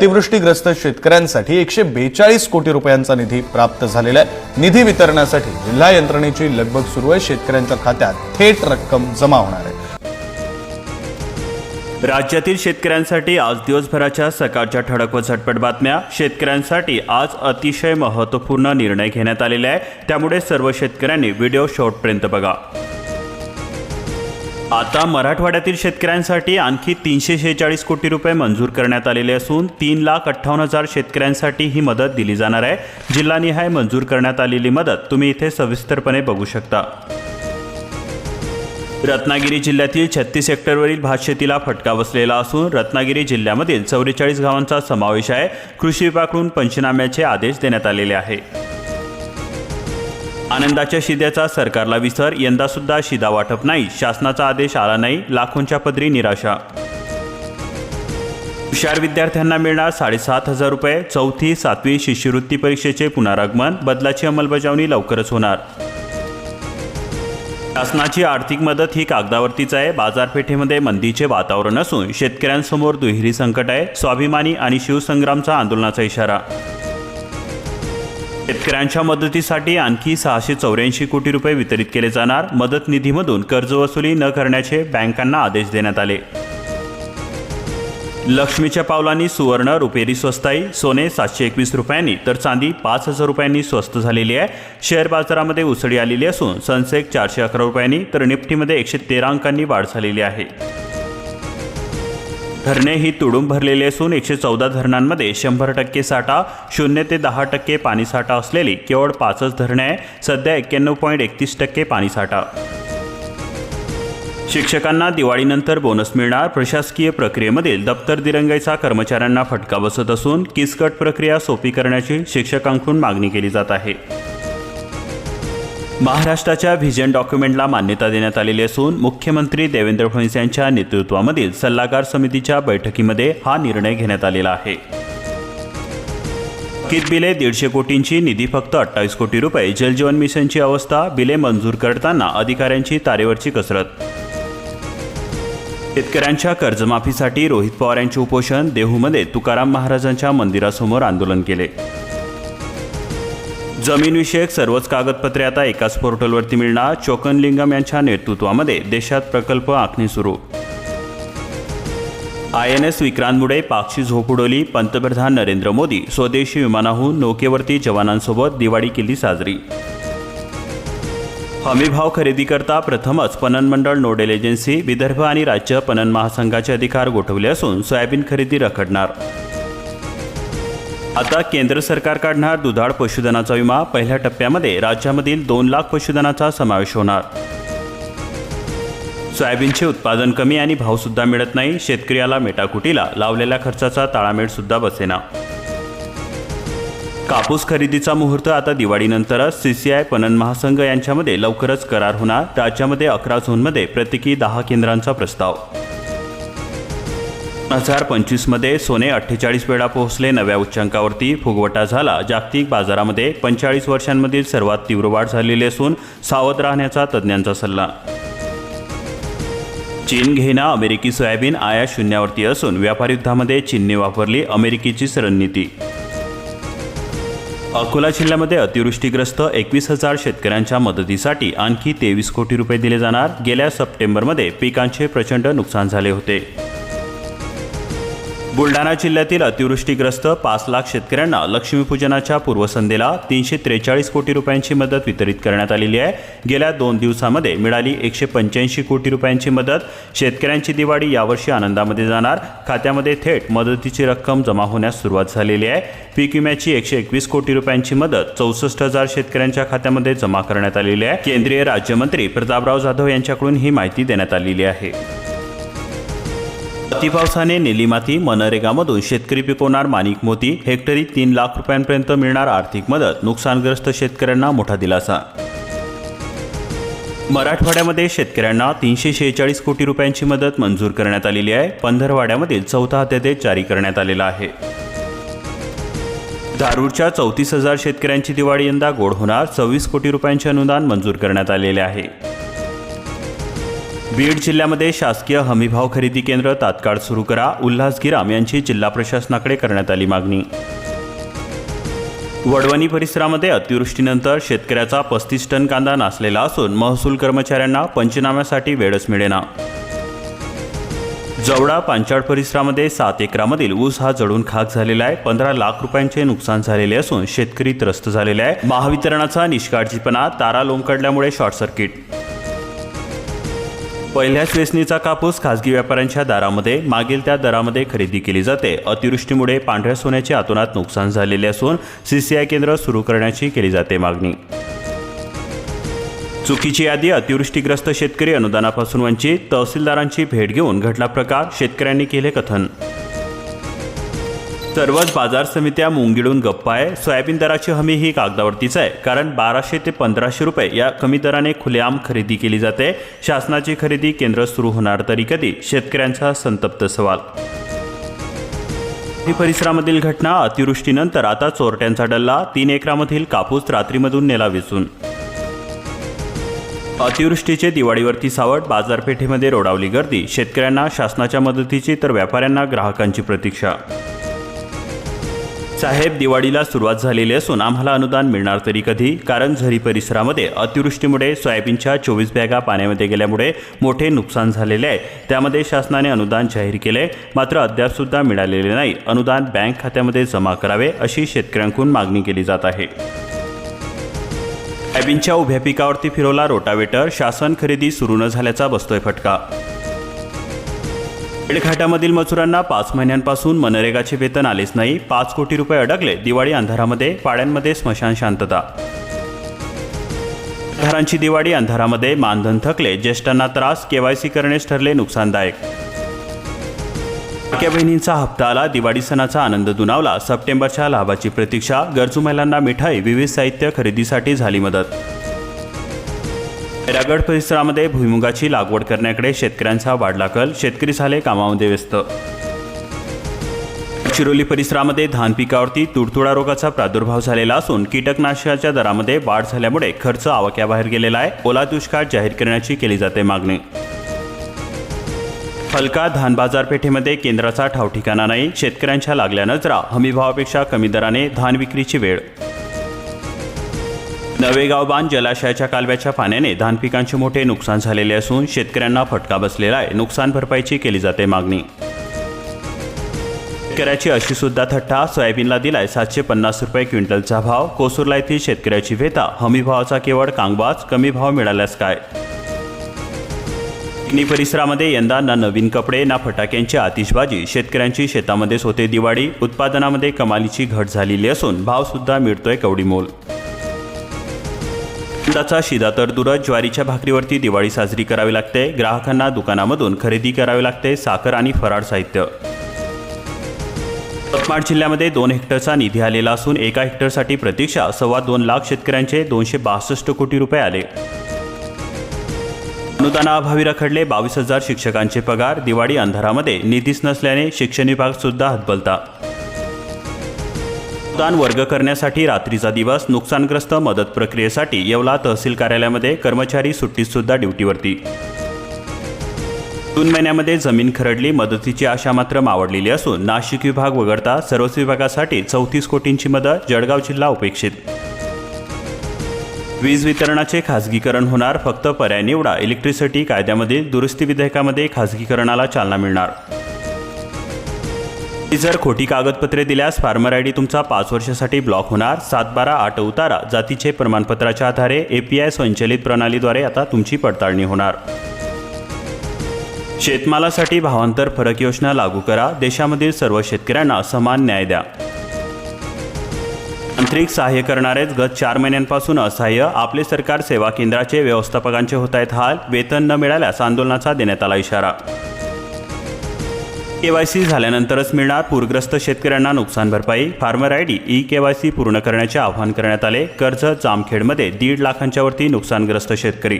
अतिवृष्टीग्रस्त शेतकऱ्यांसाठी एकशे बेचाळीस कोटी रुपयांचा निधी प्राप्त झालेला आहे. निधी वितरणासाठी जिल्हा यंत्रणेची लगबग सुरू आहे. शेतकऱ्यांच्या खात्यात थेट रक्कम जमा होणार आहे. राज्यातील शेतकऱ्यांसाठी आज दिवसभराच्या सकाळच्या ठळक व झटपट बातम्या. शेतकऱ्यांसाठी आज अतिशय महत्त्वपूर्ण निर्णय घेण्यात आलेला आहे. त्यामुळे सर्व शेतकऱ्यांनी व्हिडिओ शॉर्टपर्यंत बघा. आता मराठवाड्यातील शेतकऱ्यांसाठी आणखी तीनशे शेहेचाळीस कोटी रुपये मंजूर करण्यात आलेले असून तीन लाख अठ्ठावन्न हजार शेतकऱ्यांसाठी ही मदत दिली जाणार आहे. जिल्हानिहाय मंजूर करण्यात आलेली मदत तुम्ही इथे सविस्तरपणे बघू शकता. रत्नागिरी जिल्ह्यातील छत्तीस हेक्टरवरील भातशेतीला फटका बसलेला असून रत्नागिरी जिल्ह्यामधील चौवेचाळीस गावांचा समावेश आहे. कृषी विभागाकडून पंचनाम्याचे आदेश देण्यात आलेले आहे. आनंदाच्या शिद्याचा सरकारला विसर यंदा सुद्धा शिदा वाटप नाही. शासनाचा आदेश आला नाही लाखोंच्या पदरी निराशा. हुशार विद्यार्थ्यांना मिळणार साडेसात हजार रुपये. चौथी सातवी शिष्यवृत्ती परीक्षेचे पुनरागमन. बदलाची अंमलबजावणी लवकरच होणार. शासनाची आर्थिक मदत ही कागदावरतीच आहे. बाजारपेठेमध्ये मंदीचे वातावरण असून शेतकऱ्यांसमोर दुहेरी संकट आहे. स्वाभिमानी आणि शिवसंग्रामचा आंदोलनाचा इशारा. शेतकऱ्यांच्या मदतीसाठी आणखी सहाशे चौऱ्याऐंशी कोटी रुपये वितरित केले जाणार. मदत निधीमधून कर्ज वसुली न करण्याचे बँकांना आदेश देण्यात आले. लक्ष्मीच्या पावलांनी सुवर्ण रुपेरी स्वस्ताई सोने सातशे एकवीस रुपयांनी तर चांदी पाच हजार रुपयांनी स्वस्त झालेली आहे. शेअर बाजारामध्ये उसळी आलेली असून सनसेक चारशे अकरा रुपयांनी तर निफ्टीमध्ये एकशे तेरा अंकांनी वाढ झालेली आहे. धरणे ही तुडून भरलेली असून एकशे चौदा धरणांमध्ये शंभर टक्के साठा शून्य ते दहा टक्के पाणीसाठा असलेली केवळ पाचच धरणे आहे सध्या एक्क्याण्णव पॉईंट एकतीस टक्के पाणीसाठा शिक्षकांना दिवाळीनंतर बोनस मिळणार. प्रशासकीय प्रक्रियेमधील दप्तर दिरंगाईचा कर्मचाऱ्यांना फटका बसत असून किसकट प्रक्रिया सोपी करण्याची शिक्षकांकडून मागणी केली जात आहे. महाराष्ट्राच्या व्हिजन डॉक्युमेंटला मान्यता देण्यात आलेली असून मुख्यमंत्री देवेंद्र फडणवीस यांच्या नेतृत्वामधील सल्लागार समितीच्या बैठकीमध्ये हा निर्णय घेण्यात आलेला आहे. थकीत बिले दीडशे कोटींची निधी फक्त अठ्ठावीस कोटी रुपये जलजीवन मिशनची अवस्था बिले मंजूर करताना अधिकाऱ्यांची तारेवरची कसरत. शेतकऱ्यांच्या कर्जमाफीसाठी रोहित पवार यांचे उपोषण देहूमध्ये तुकाराम महाराजांच्या मंदिरासमोर आंदोलन केले. जमीनविषयक सर्वच कागदपत्रे आता एकाच पोर्टलवरती मिळणार. चोकनलिंगम यांच्या नेतृत्वामध्ये देशात प्रकल्प आखणी सुरू. आय एन एस विक्रांतमुळे पाकची झोप उडवली. पंतप्रधान नरेंद्र मोदी स्वदेशी विमानाहून नौकेवरती जवानांसोबत दिवाळी केली साजरी. हमीभाव खरेदीकरता प्रथमच पणन मंडळ नोडेल एजन्सी विदर्भ आणि राज्य पणन महासंघाचे अधिकार गोठवले असून सोयाबीन खरेदी रखडणार. आता केंद्र सरकार काढणार दुधाळ पशुधनाचा विमा. पहिल्या टप्प्यामध्ये राज्यामधील दोन लाख पशुधनाचा समावेश होणार. सोयाबीनचे उत्पादन कमी आणि भावसुद्धा मिळत नाही. शेतकऱ्याला मेटाकुटीला लावलेल्या खर्चाचा ताळामेळसुद्धा बसेना. कापूस खरेदीचा मुहूर्त आता दिवाळीनंतरच. सीसीआय पणन महासंघ यांच्यामध्ये लवकरच करार होणार. राज्यामध्ये अकरा झोनमध्ये प्रत्येकी दहा केंद्रांचा प्रस्ताव. हजार पंचवीसमध्ये सोने अठ्ठेचाळीस वेळा पोहोचले नव्या उच्चांकावरती. फुगवटा झाला. जागतिक बाजारामध्ये पंचेचाळीस वर्षांमधील सर्वात तीव्र वाढ झालेली असून सावध राहण्याचा तज्ज्ञांचा सल्ला. चीन घेणा अमेरिकी सोयाबीन आयात शून्यावरती असून व्यापार युद्धामध्ये चीनने वापरली अमेरिकेचीच रणनीती अकोला जिल्ह्यामध्ये अतिवृष्टीग्रस्त एकवीस हजार शेतकऱ्यांच्या मदतीसाठी आणखी तेवीस कोटी रुपये दिले जाणार. गेल्या सप्टेंबरमध्ये पिकांचे प्रचंड नुकसान झाले होते. बुलढाणा जिल्ह्यातील अतिवृष्टीग्रस्त पाच लाख शेतकऱ्यांना लक्ष्मीपूजनाच्या पूर्वसंध्येला तीनशे त्रेचाळीस कोटी रुपयांची मदत वितरित करण्यात आलेली आहे. गेल्या दोन दिवसामध्ये मिळाली एकशे पंच्याऐंशी कोटी रुपयांची मदत. शेतकऱ्यांची दिवाळी यावर्षी आनंदामध्ये जाणार. खात्यामध्ये थेट मदतीची रक्कम जमा होण्यास सुरुवात झालेली आहे. पीक विम्याची एकशे एकवीस कोटी रुपयांची मदत चौसष्ट हजार शेतकऱ्यांच्या खात्यामध्ये जमा करण्यात आलेली आहे. केंद्रीय राज्यमंत्री प्रतापराव जाधव यांच्याकडून ही माहिती देण्यात आलेली आहे. अतिपावसाने नेलीमाती मनरेगामधून शेतकरी पिकवणार माणिक मोती हेक्टरी तीन लाख रुपयांपर्यंत मिळणार आर्थिक मदत नुकसानग्रस्त शेतकऱ्यांना मोठा दिलासा. मराठवाड्यामध्ये शेतकऱ्यांना तीनशे शेहेचाळीस कोटी रुपयांची मदत मंजूर करण्यात आलेली आहे. पंधरवाड्यामधील चौथा अध्यादेश जारी करण्यात आलेला आहे. धारूरच्या चौतीस हजार शेतकऱ्यांची दिवाळी यंदा गोड होणार. सव्वीस कोटी रुपयांचे अनुदान मंजूर करण्यात आलेले आहे. बीड जिल्ह्यामध्ये शासकीय हमीभाव खरेदी केंद्र तात्काळ सुरू करा. उल्हास गिराम यांची जिल्हा प्रशासनाकडे करण्यात आली मागणी. वडवणी परिसरामध्ये अतिवृष्टीनंतर शेतकऱ्याचा पस्तीस टन कांदा नासलेला असून महसूल कर्मचाऱ्यांना पंचनाम्यासाठी वेळच मिळेना. जवळा पांचाळ परिसरामध्ये सात एकरामधील ऊस हा जळून खाक झालेला आहे. पंधरा लाख रुपयांचे नुकसान झालेले असून शेतकरी त्रस्त झालेले आहे. महावितरणाचा निष्काळजीपणा तारा लोंबकडल्यामुळे शॉर्ट सर्किट पहिल्याच वेचणीचा कापूस खासगी व्यापाऱ्यांच्या दारामध्ये मागील त्या दरामध्ये खरेदी केली जाते. अतिवृष्टीमुळे पांढऱ्या सोन्याचे आतोनात नुकसान झालेले असून सीसीआय केंद्र सुरू करण्याची केली जाते मागणी. चुकीची यादी अतिवृष्टीग्रस्त शेतकरी अनुदानापासून वंचित तहसीलदारांची भेट घेऊन घडला प्रकार शेतकऱ्यांनी केले कथन. सर्वच बाजार समित्या मुंगिळून गप्प आहे. सोयाबीन दराची हमी ही कागदावरतीच आहे. कारण बाराशे ते पंधराशे रुपये या कमी दराने खुलेआम खरेदी केली जाते. शासनाची खरेदी केंद्र सुरू होणार तरी कधी? शेतकऱ्यांचा संतप्त सवाल. ही परिसरामधील घटना अतिवृष्टीनंतर आता चोरट्यांचा डल्ला. तीन एकरामधील कापूस रात्रीमधून नेला विसून. अतिवृष्टीचे दिवाळीवरती सावट. बाजारपेठेमध्ये रोडावली गर्दी. शेतकऱ्यांना शासनाच्या मदतीची तर व्यापाऱ्यांना ग्राहकांची प्रतीक्षा. साहेब दिवाळीला सुरुवात झालेली असून आम्हाला अनुदान मिळणार तरी कधी? कारण झरी परिसरामध्ये अतिवृष्टीमुळे सोयाबीनच्या चोवीस बॅगा पाण्यामध्ये गेल्यामुळे मोठे नुकसान झालेले आहे. त्यामध्ये शासनाने अनुदान जाहीर केले मात्र अद्यापसुद्धा मिळालेले नाही. अनुदान बँक खात्यामध्ये जमा करावे अशी शेतकऱ्यांकडून मागणी केली जात आहे. सोयाबीनच्या उभ्या पिकावरती फिरवला रोटावेटर. शासन खरेदी सुरू न झाल्याचा बसतोय फटका. बेडघाटामधील मजुरांना पाच महिन्यांपासून मनरेगाचे वेतन आलेच नाही. पाच कोटी रुपये अडकले. दिवाळी अंधारामध्ये पाड्यांमध्ये स्मशान शांतता. घरांची दिवाळी अंधारामध्ये मानधन थकले. ज्येष्ठांना त्रास केवायसी करणेच ठरले नुकसानदायक. लाडक्या बहिणींचा हप्ता आला. दिवाळी सणाचा आनंद दुनावला सप्टेंबरच्या लाभाची प्रतीक्षा. गरजू महिलांना मिठाई विविध साहित्य खरेदीसाठी झाली मदत. रागड परिसरामध्ये भुईमुगाची लागवड करण्याकडे शेतकऱ्यांचा वाढला कल. शेतकरी झाले कामामध्ये व्यस्त. गडचिरोली परिसरामध्ये धान पिकावरती तुडतुडा रोगाचा प्रादुर्भाव झालेला असून कीटकनाशकाच्या दरामध्ये वाढ झाल्यामुळे खर्च आवाक्याबाहेर गेलेला आहे. ओला दुष्काळ जाहीर करण्याची केली जाते मागणी. हलका धान बाजारपेठेमध्ये केंद्राचा ठावठिकाणा नाही. शेतकऱ्यांच्या लागल्या नजरा हमीभावापेक्षा कमी दराने धान विक्रीची वेळ नवेगाव बांध जलाशयाच्या कालव्याच्या पाण्याने धान पिकांचे मोठे नुकसान झालेले असून शेतकऱ्यांना फटका बसलेला आहे. नुकसान भरपाईची केली जाते मागणी. शेतकऱ्याची अशी सुद्धा थट्टा. सोयाबीनला दिलाय सातशे पन्नास रुपये क्विंटलचा भाव. कोसूरला येथील शेतकऱ्याची वेता हमी भावाचा केवळ कांगबाज कमी भाव मिळाल्यास काय? अग्नी परिसरामध्ये यंदा ना नवीन कपडे ना फटाक्यांची आतिषबाजी. शेतकऱ्यांची शेतामध्येच होते दिवाळी. उत्पादनामध्ये कमालीची घट झालेली असून भावसुद्धा मिळतोय कवडी मोल यंदाचा शिदा तर दूरच ज्वारीच्या भाकरीवरती दिवाळी साजरी करावी लागते. ग्राहकांना दुकानामधून खरेदी करावी लागते. साखर आणि फराळ साहित्य. यवतमाळ जिल्ह्यामध्ये दोन हेक्टरचा निधी आलेला असून एका हेक्टरसाठी प्रतीक्षा सव्वा दोन लाख शेतकऱ्यांचे दोनशे बासष्ट कोटी रुपये आले. अनुदानाअभावी रखडले बावीस हजार शिक्षकांचे पगार. दिवाळी अंधारामध्ये निधीच नसल्याने शिक्षण विभाग सुद्धा हतबलता. अनुदान वर्ग करण्यासाठी रात्रीचा दिवस नुकसानग्रस्त मदत प्रक्रियेसाठी येवला तहसील कार्यालयामध्ये कर्मचारी सुट्टीतसुद्धा ड्युटीवरती. जून महिन्यामध्ये जमीन खरडली मदतीची आशा मात्र मावडलेली असून नाशिक विभाग वगळता सर्वच विभागासाठी चौतीस कोटींची मदत जळगाव जिल्हा उपेक्षित. वीज वितरणाचे खासगीकरण होणार फक्त पर्याय निवडा इलेक्ट्रिसिटी कायद्यामधील दुरुस्ती विधेयकामध्ये खासगीकरणाला चालना मिळणार. जर खोटी कागदपत्रे दिल्यास फार्मर आय डी तुमचा पाच वर्षासाठी ब्लॉक होणार. सात बारा आठ उतारा. जातीचे प्रमाणपत्राच्या आधारे एपीआय संचलित प्रणालीद्वारे आता तुमची पडताळणी होणार. शेतमालासाठी भावांतर फरक योजना लागू करा. देशामधील सर्व शेतकऱ्यांना समान न्याय द्या. तांत्रिक सहाय्य करणारेच गत चार महिन्यांपासून असहाय्य. आपले सरकार सेवा केंद्राचे व्यवस्थापकांचे होत आहेत हाल. वेतन न मिळाल्यास आंदोलनाचा देण्यात आला इशारा. के वाय सी झाल्यानंतरच मिळणार पूरग्रस्त शेतकऱ्यांना नुकसान भरपाई. Farmer I D E C पूर्ण करण्याचे आवाहन करण्यात आले. कर्ज जामखेडमध्ये दीड लाखांच्या वरती नुकसानग्रस्त शेतकरी.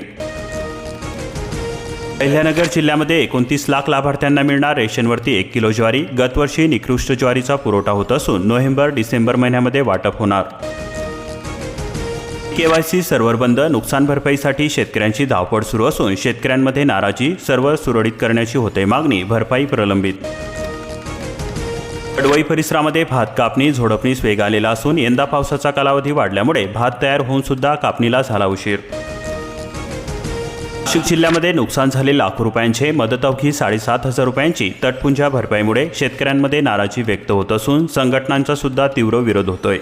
अहिल्यानगर जिल्ह्यामध्ये एकोणतीस लाख लाभार्थ्यांना मिळणार रेशनवरती एक किलो ज्वारी. गतवर्षी निकृष्ट ज्वारीचा पुरवठा होत असून नोव्हेंबर डिसेंबर महिन्यामध्ये वाटप होणार. केवायसी सर्व्हर बंद नुकसान भरपाईसाठी शेतकऱ्यांची धावपळ सुरू असून शेतकऱ्यांमध्ये नाराजी सर्व्हर सुरळीत करण्याची होते मागणी भरपाई प्रलंबित. कडवई परिसरामध्ये भात कापणी झोडपणीस वेग आलेला असून यंदा पावसाचा कालावधी वाढल्यामुळे भात तयार होऊन सुद्धा कापणीला झाला उशीर. नाशिक जिल्ह्यामध्ये नुकसान झाले लाखो रुपयांचे मदत अवघी साडेसात हजार रुपयांची तटपुंजा भरपाईमुळे शेतकऱ्यांमध्ये नाराजी व्यक्त होत असून संघटनांचा सुद्धा तीव्र विरोध होतोय.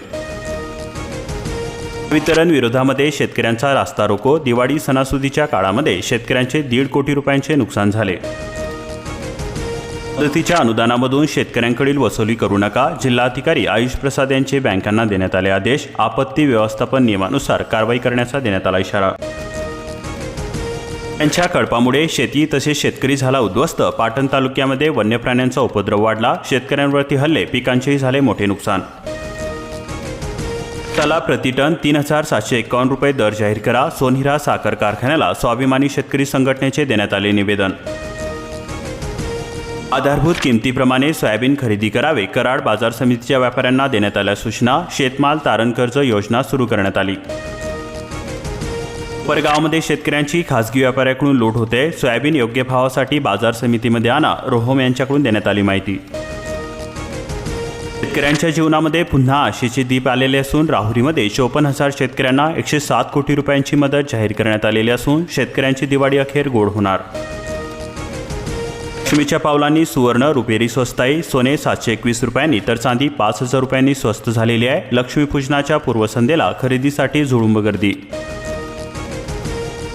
वितरण विरोधामध्ये शेतकऱ्यांचा रास्ता रोको दिवाळी सणासुदीच्या काळामध्ये शेतकऱ्यांचे दीड कोटी रुपयांचे नुकसान झाले. मदतीच्या अनुदानामधून शेतकऱ्यांकडील वसुली करू नका जिल्हाधिकारी आयुष प्रसाद यांचे बँकांना देण्यात आले आदेश आपत्ती व्यवस्थापन नियमानुसार कारवाई करण्याचा देण्यात आला इशारा. यांच्या कळपामुळे शेती तसेच शेतकरी झाला उद्ध्वस्त पाटण तालुक्यामध्ये वन्य प्राण्यांचा उपद्रव वाढला शेतकऱ्यांवरती हल्ले पिकांचेही झाले मोठे नुकसान. प्रति प्रतिटन तीन हजार सातशे एकावन्न रुपये दर जाहीर करा. सोनहिरा साखर कारखान्याला स्वाभिमानी शेतकरी संघटनेचे देण्यात आले निवेदन. आधारभूत किमतीप्रमाणे सोयाबीन खरेदी करावे कराड बाजार समितीच्या व्यापाऱ्यांना देण्यात आल्या सूचना शेतमाल तारण कर्ज योजना सुरू करण्यात आली. परगावामध्ये शेतकऱ्यांची खासगी व्यापाऱ्याकडून लूट होते. सोयाबीन योग्य भावासाठी बाजार समितीमध्ये आणा रोहोम यांच्याकडून देण्यात आली माहिती. शेतकऱ्यांच्या जीवनामध्ये पुन्हा आशेचे दीप आलेले असून राहुरीमध्ये चोपन्न हजार शेतकऱ्यांना एकशे सात कोटी रुपयांची मदत जाहीर करण्यात आलेली असून शेतकऱ्यांची दिवाळी अखेर गोड होणार. लक्ष्मीच्या पावलांनी सुवर्ण रुपेरी स्वस्ताई सोने सातशे एकवीस रुपयांनी तर चांदी पाच हजार रुपयांनी स्वस्त झालेली आहे. लक्ष्मीपूजनाच्या पूर्वसंध्येला खरेदीसाठी झुळुंब गर्दी.